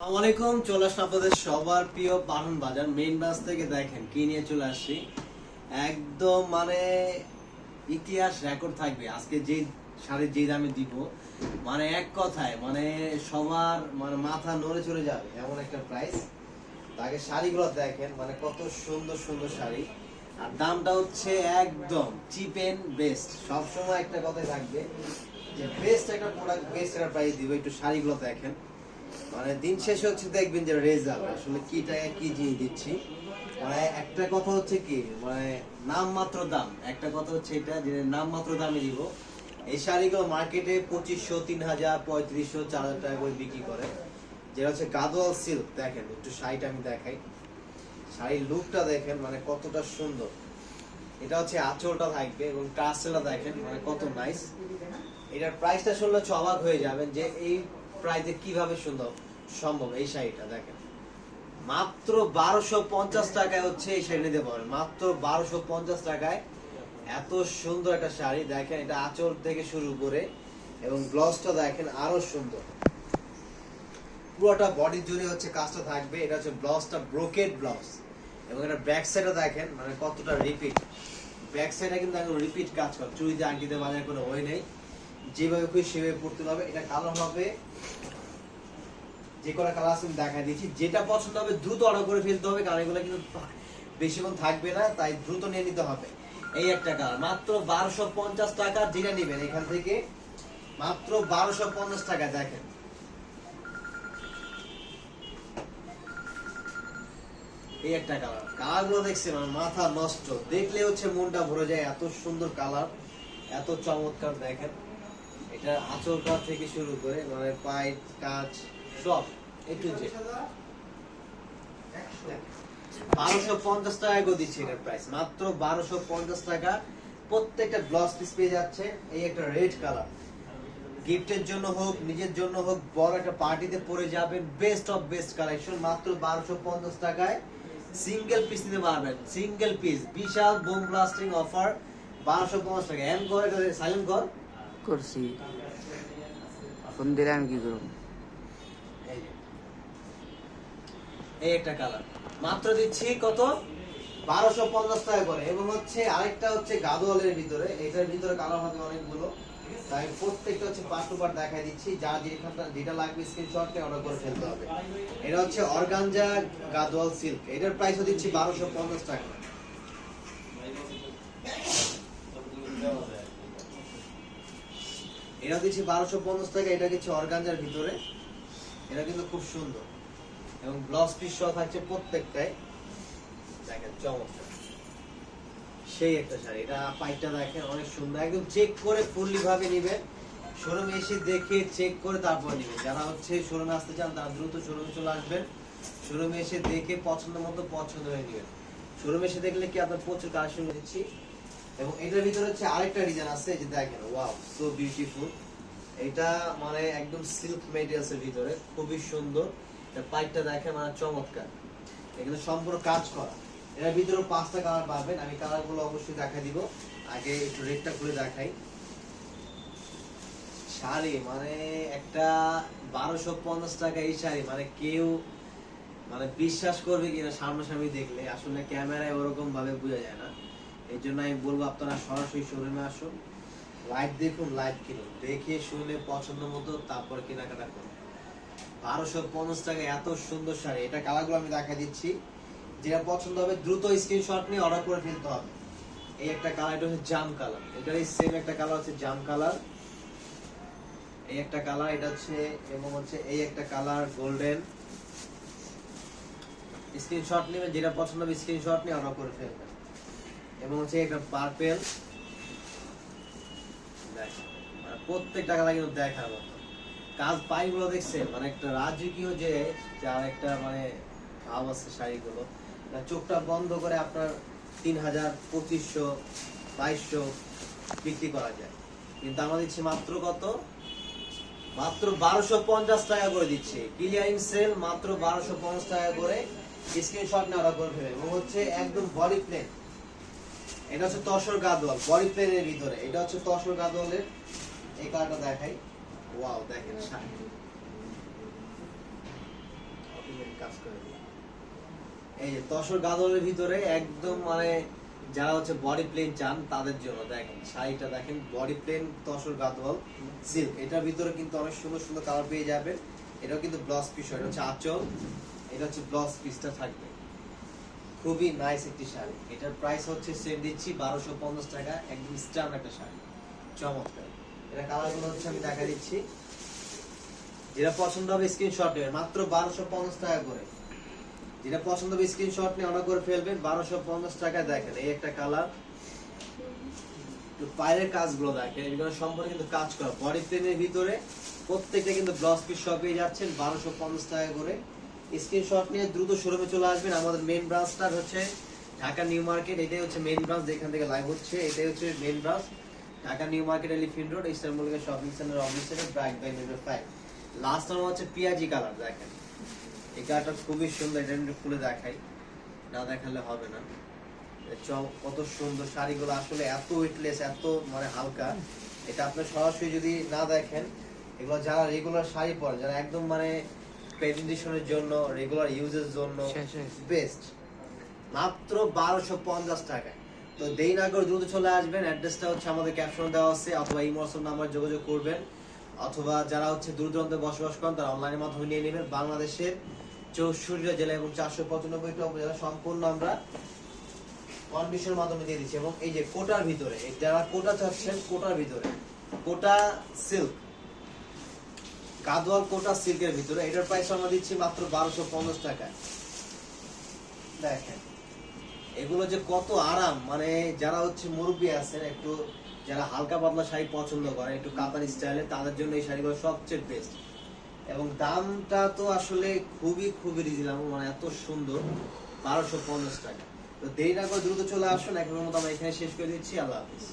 আসসালামু আলাইকুম, চলে আসলাম আপনাদের সবার প্রিয় বাহন বাজার মেইন বাস থেকে দেখেন কি নিয়ে চলে আসছি। একদম মানে ইতিহাস রেকর্ড থাকবে, আজকে যে শাড়ির যে দামে দিব। মানে এক কথায় মানে সবার মানে মাথা নড়ে চলে যাবে, এমন একটা প্রাইস তাকে শাড়িগুলো দেখেন মানে কত সুন্দর সুন্দর শাড়ি। আর দামটা হচ্ছে একদম চিপ এন্ড বেস্ট সবসময় একটা কথাই থাকবে যে বেস্ট একটা প্রোডাক্ট বেস্ট একটা প্রাইস দিব, একটু শাড়িগুলো দেখেন। মানে দিন শেষে হচ্ছে দেখবেন যে রেজাল্ট আসলে কি টাকা, কি জিনিস দিচ্ছি। মানে একটা কথা হচ্ছে কি মানে নাম মাত্র দাম। একটা কথা হচ্ছে এটা, যে নাম মাত্র দামে দিব। এই শাড়িগুলো মার্কেটে পঁচিশশো তিন হাজার পঁয়ত্রিশশো চার হাজার টাকা করে বিক্রি করে। যেটা হচ্ছে গাদোয়াল সিল্ক দেখেন, একটু শাড়িটা আমি দেখাই। শাড়ির লুকটা দেখেন মানে কতটা সুন্দর। এটা হচ্ছে আঁচলটা থাকবে এবং টাসেলটা দেখেন মানে কত নাইস এটার প্রাইসটা শুনলে হচ্ছে অবাক হয়ে যাবেন যে এই প্রাইসে কীভাবে সুন্দর, সম্ভব এই শাড়িটা, দেখেন। মাত্র বারোশো পঞ্চাশ টাকায় হচ্ছে এই শাড়ি নিতে পারেন মাত্র বারোশো পঞ্চাশ টাকায় এত সুন্দর একটা শাড়ি। দেখেন, এটা আঁচল থেকে শুরু করে এবং ব্লাউজটা দেখেন আরও সুন্দর। পুরোটা বডি জুড়ে হচ্ছে কাজটা থাকবে। এটা হচ্ছে ব্লাউজটা ব্রোকেড ব্লাউজ এবং এটা ব্যাক সাইডে দেখেন মানে কতটা রিপিট ব্যাক সাইডে কিন্তু একদম রিপিট কাজ করে। চুড়িতে আংটিতে বাজার কোনো ওই নেই। যেভাবে খুশি, সেভাবে পড়তে হবে। এটা কালার হবে, যে কটা কালার আছে আমি দেখা দিচ্ছি যেটা পছন্দ হবে, দ্রুত অর্ডার করে ফেলতে হবে, কারণ এগুলো কিন্তু বেশিক্ষণ থাকবে না, তাই দ্রুত নিয়ে নিতে হবে। এই একটা কালার, মাত্র বারোশো পঞ্চাশ টাকা যেটা নেবেন এখান থেকে, মাত্র বারোশো পঞ্চাশ টাকা, দেখেন। এই একটা কালার কালারগুলো দেখছেন মাথা নষ্ট। দেখলে হচ্ছে মনটা ভরে যায়, এত সুন্দর কালার, এত চমৎকার, দেখেন। এটা আঁচলটা থেকে শুরু করে মানে পাইপ কাজ, সব একটু যে বারোশো পঞ্চাশ টাকা করে দিচ্ছি এটার প্রাইস মাত্র বারোশো পঞ্চাশ টাকা প্রত্যেকটা ব্লাউজ পিস পেয়ে যাচ্ছে এই একটা রেড কালার গিফটের জন্য হোক, নিজের জন্য হোক, বড় একটা পার্টিতে পরে যাবেন বেস্ট অফ বেস্ট কালেকশন মাত্র বারোশো পঞ্চাশ টাকায় সিঙ্গেল পিস নিতে পারবেন। সিঙ্গেল পিস বিশাল বোম ব্লাস্টিং অফার বারোশো পঞ্চাশ টাকা। এম করে সাইলেন্ট কর করছি? ফোন দিলে আমি কি করব? এই একটা কালার। মাত্র দিচ্ছি কত? বারোশো পঞ্চাশ টাকা করে। এবং হচ্ছে আরেকটা হচ্ছে গাদোয়ালের ভিতরে। এটার ভিতরে কালার হবে অনেকগুলো। তাই প্রত্যেকটা হচ্ছে পার্ট টু পার্ট দেখাই দিচ্ছি। যা যেখানটা যেটা লাগবে স্ক্রিনশট অর্ডার করে ফেলতে হবে। এটা হচ্ছে অর্গানজা গাদোয়াল সিল্ক এটার প্রাইসও দিচ্ছি বারোশো পঞ্চাশ টাকা। এটা দিচ্ছি বারোশো পঞ্চাশ টাকা, এটা দিচ্ছি অর্গানজার ভিতরে। এটা কিন্তু খুব সুন্দর। এবং ব্লাউজ পিস সহ থাকছে প্রত্যেকটাই। দেখেন চমৎকার। সেই একটা শাড়ি। এটা পাইটা দেখেন অনেক সুন্দর। একদম চেক করে ফুললি ভাবে শোরুমে এসে দেখে চেক করে তারপর নিবেন যারা হচ্ছে শোরুমে আসতে চান, তারা দ্রুত শোরুমে চলে আসবেন। শোরুমে এসে দেখে পছন্দ মতো পছন্দ হয়ে নেবেন। শোরুমে এসে দেখলে কি আপনার প্রচুর কালেকশন দিচ্ছি। এবং এটার ভিতরে হচ্ছে আরেকটা ডিজাইন আছে, যে দেখেন ওয়াও সো বিউটিফুল এটা মানে একদম সিল্ক মেটেরিয়ালস এর ভিতরে, খুবই সুন্দর। এটা পাইপটা দেখেন মানে চমৎকার। এখানে সম্পূর্ণ কাজ করা। এর ভিতরে পাঁচটা কালার পাবেন, আমি কালারগুলো অবশ্যই দেখা দিব। আগে একটু রেটটা খুলে দেখাই। শাড়ি মানে একটা বারোশো পঞ্চাশ টাকা এই শাড়ি মানে কেউ মানে বিশ্বাস করবে কিনা সামনাসামনি দেখলে, আসলে ক্যামেরায় ওরকম ভাবে বোঝা যায় না। এই জন্য আমি বলব আপনারা সরাসরি শোরুমে আসুন। লাইভ দেখুন লাইভ কিনুন। দেখে শুনে পছন্দ মতো তারপর কেনাকাটা করুন। বারোশো পঞ্চাশ টাকা এত সুন্দর শাড়ি। এটা কালারগুলো আমি দেখা দিচ্ছি। যেটা পছন্দ হবে, দ্রুত স্ক্রিনশট নিয়ে অর্ডার করে ফেলতে হবে। এই একটা কালার এটা হচ্ছে জাম কালার এটার সেম একটা কালার হচ্ছে জাম কালার এই একটা কালার এটা হচ্ছে, এবং হচ্ছে এই একটা কালার গোল্ডেন স্ক্রিনশট নেবেন, যেটা পছন্দ হবে স্ক্রিনশট নিয়ে অর্ডার করে ফেলবেন। এবং হচ্ছে একটা পার্পেল মানে প্রত্যেকটা কালার কিন্তু দেখার মতো। কাজ পাইগুলো দেখছে মানে একটা রাজকীয় যে, যার একটা মানে ভাব আছে শাড়িগুলো চোখটা বন্ধ করে আপনার তিন হাজার, পঁচিশশো, বাইশশো বিক্রি করা যায়। কিন্তু আমরা দিচ্ছি মাত্র কত? মাত্র বারোশো পঞ্চাশ টাকা করে দিচ্ছে। ক্লিয়ারিং সেল মাত্র বারোশো পঞ্চাশ টাকা করে স্ক্রিনশট অর্ডার করে ফেলে এবং হচ্ছে একদম বডি প্লেন এটা হচ্ছে তসর গাদোয়াল বডি প্লেনের ভিতরে। এটা হচ্ছে তসর গাদোয়ালের এই কালারটা দেখাই। ওয়াও দেখেন এই যে তসর গাদলের ভিতরে একদম মানে যারা হচ্ছে বডি প্লেন চান, তাদের জন্য দেখেন শাড়িটা দেখেন বডি প্লেন তসর গাদল সিল্ক এটার ভিতরে কিন্তু অনেক সুন্দর সুন্দর কালার পেয়ে যাবেন। এটাও কিন্তু ব্লাউজ পিস এটা হচ্ছে আঁচল। এটা হচ্ছে ব্লাউজ পিসটা থাকবে। খুবই নাইস একটি শাড়ি। এটার প্রাইস হচ্ছে সেম দিচ্ছি, বারোশো পঞ্চাশ টাকা, একদম স্টার্ন একটা শাড়ি। চমৎকার। এটা কালারগুলো হচ্ছে আমি দেখা দিচ্ছি। যেটা পছন্দ হবে স্ক্রিনশট নেবেন। মাত্র বারোশো পঞ্চাশ টাকা করে। যেটা পছন্দ হবে স্ক্রিনশট নিয়ে অর্ডার করে ফেলবেন, বারোশো পঞ্চাশ টাকায় দেখেন, এই একটা কালার পায়ের কাজগুলো দেখেন এগুলো সম্পূর্ণ কিন্তু কাজ করা। বডি প্লেনের ভিতরে প্রত্যেকটা কিন্তু ব্লাউজ পিস শপ পেয়ে যাচ্ছেন, বারোশো পঞ্চাশ টাকা করে। স্ক্রিনশট নিয়ে দ্রুত শোরুমে চলে আসবেন। আমাদের মেন ব্রাঞ্চটা হচ্ছে ঢাকা নিউ মার্কেট। এটাই হচ্ছে মেন ব্রাঞ্চ যেখান থেকে লাইভ হচ্ছে। এটাই হচ্ছে main branch Dhaka new market elephant road eastern Mallika shopping centre অফিসের ব্র্যাক বাই নেম্বার ফাইভ লাস্ট নাম হচ্ছে পিয়াজি কালার দেখেন। এই কালারটা খুবই সুন্দর, এটা আমি খুলে দেখাই। না দেখালে হবে না। কত সুন্দর শাড়িগুলো আসলে এত ওয়েটলেস এত মানে হালকা। এটা আপনি সরাসরি যদি না দেখেন, এগুলো যারা রেগুলার শাড়ি পরে, যারা একদম মানে প্রেজেন্টেশনের জন্য রেগুলার ইউজের জন্য বেস্ট মাত্র বারোশো পঞ্চাশ টাকায়। তো দেরি না করে দ্রুত চলে আসবেন। অ্যাড্রেসটা হচ্ছে আমাদের ক্যাপশন দেওয়া আছে অথবা এই মরসুম নাম্বার যোগাযোগ করবেন। অথবা যারা হচ্ছে দূর দূরান্তে বসবাস করেন তারা অনলাইনের মাধ্যমে নিয়ে নেবেন। বাংলাদেশের চৌষট্টিটা জেলা এবং চারশো পঁচানব্বইটা উপজেলা সম্পূর্ণ আমরা কন্ডিশনের মাধ্যমে দিয়ে দিচ্ছি। এবং এই যে কোটার ভিতরে যারা কোটা চাচ্ছেন কোটার ভিতরে কোটা সিল্ক গাদোয়াল কোটা সিল্কের ভিতরে, এটার প্রাইস আমরা দিচ্ছি মাত্র বারোশো পঞ্চাশ টাকা। দেখেন, এগুলো যে কত আরাম মানে যারা হচ্ছে মুরব্বী আছেন, একটু যারা হালকা পাতলা শাড়ি পছন্দ করে, একটু কাতার স্টাইলে, তাদের জন্য এই শাড়িগুলো সবচেয়ে বেস্ট এবং দামটা তো আসলে খুবই খুবই রিজনেবল মানে এত সুন্দর, বারোশো পঞ্চাশ টাকা। তো দেরি না করে দ্রুত চলে আসুন এখন মতো আমরা এখানে শেষ করে দিচ্ছি, আল্লাহ হাফিজ।